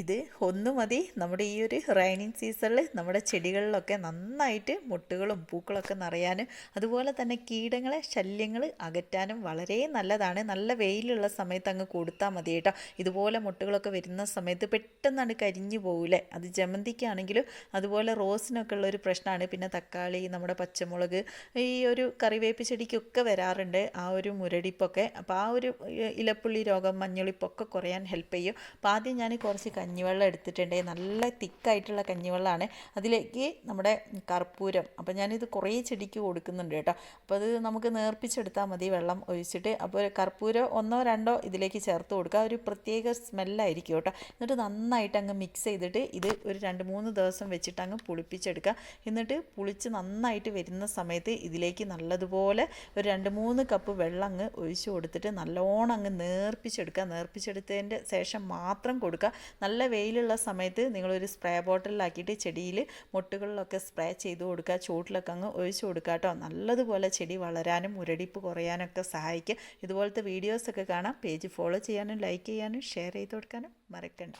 ഇത് ഒന്ന് മതി. നമ്മുടെ ഈ ഒരു റൈനിങ് സീസണിൽ നമ്മുടെ ചെടികളിലൊക്കെ നന്നായിട്ട് മുട്ടുകളും പൂക്കളൊക്കെ നിറയാനും അതുപോലെ തന്നെ കീടങ്ങളെ ശല്യങ്ങൾ അകറ്റാനും വളരെ നല്ലതാണ്. നല്ല വെയിലുള്ള സമയത്ത് അങ്ങ് കൊടുത്താൽ മതി കേട്ടോ. ഇതുപോലെ മുട്ടുകളൊക്കെ വരുന്ന സമയത്ത് പെട്ടെന്നാണ് കരിഞ്ഞു പോകില്ലേ അത് ജമന്തിക്കാണെങ്കിലും അതുപോലെ റോസിനൊക്കെ ഉള്ള ഒരു പ്രശ്നമാണ്. പിന്നെ തക്കാളി നമ്മുടെ പച്ചമുളക് ഈ ഒരു കറിവേപ്പ് ചെടിക്കൊക്കെ വരാറുണ്ട് ആ ഒരു മുരടിപ്പൊക്കെ. അപ്പോൾ ആ ഒരു ഇലപ്പുള്ളി രോഗം മഞ്ഞളിപ്പൊക്കെ കുറയാൻ ഹെൽപ്പ് ചെയ്യും. അപ്പോൾ ആദ്യം ഞാൻ കുറച്ച് കഞ്ഞിവെള്ളം എടുത്തിട്ടുണ്ട് നല്ല തിക്കായിട്ടുള്ള കഞ്ഞിവെള്ളമാണ്. അതിലേക്ക് നമ്മുടെ കർപ്പൂരം അപ്പോൾ ഞാനിത് കുറേ ചെടിക്ക് കൊടുക്കുന്നുണ്ട് കേട്ടോ. അപ്പോൾ അത് നമുക്ക് നേർപ്പിച്ചെടുത്താൽ മതി വെള്ളം ഒഴിച്ചിട്ട്. അപ്പോൾ കർപ്പൂരം ഒന്നോ രണ്ടോ ഇതിലേക്ക് ചേർത്ത് കൊടുക്കുക. ഒരു പ്രത്യേക സ്മെല്ലായിരിക്കും കേട്ടോ. എന്നിട്ട് നന്നായിട്ട് അങ്ങ് മിക്സ് ചെയ്തിട്ട് ഇത് ഒരു രണ്ട് മൂന്ന് ദിവസം വെച്ചിട്ട് അങ്ങ് പുളിപ്പിച്ചെടുക്കുക. എന്നിട്ട് പുളിച്ച് നന്നായിട്ട് വരുന്ന സമയത്ത് ഇതിലേക്ക് നല്ലതുപോലെ ഒരു രണ്ട് മൂന്ന് കപ്പ് വെള്ളം അങ്ങ് ഒഴിച്ചു കൊടുത്തിട്ട് നല്ലോണം അങ്ങ് നേർപ്പിച്ചെടുക്കുക. നേർപ്പിച്ചെടുത്തതിന്റെ ശേഷം മാത്രം കൊടുക്കുക. നല്ല വെയിലുള്ള സമയത്ത് നിങ്ങളൊരു സ്പ്രേ ബോട്ടിലാക്കിയിട്ട് ചെടിയിൽ മുട്ടുകളിലൊക്കെ സ്പ്രേ ചെയ്ത് കൊടുക്കുക ചുവട്ടിലൊക്കെ അങ്ങ് ഒഴിച്ചു കൊടുക്കുക കേട്ടോ. നല്ലതുപോലെ ചെടി വളരാനും മുരടിപ്പ് കുറയാനൊക്കെ സഹായിക്കും. ഇതുപോലത്തെ വീഡിയോസൊക്കെ കാണാം. പേജ് ഫോളോ ചെയ്യാനും ലൈക്ക് ചെയ്യാനും ഷെയർ ചെയ്ത് കൊടുക്കാനും മറക്കണ്ട.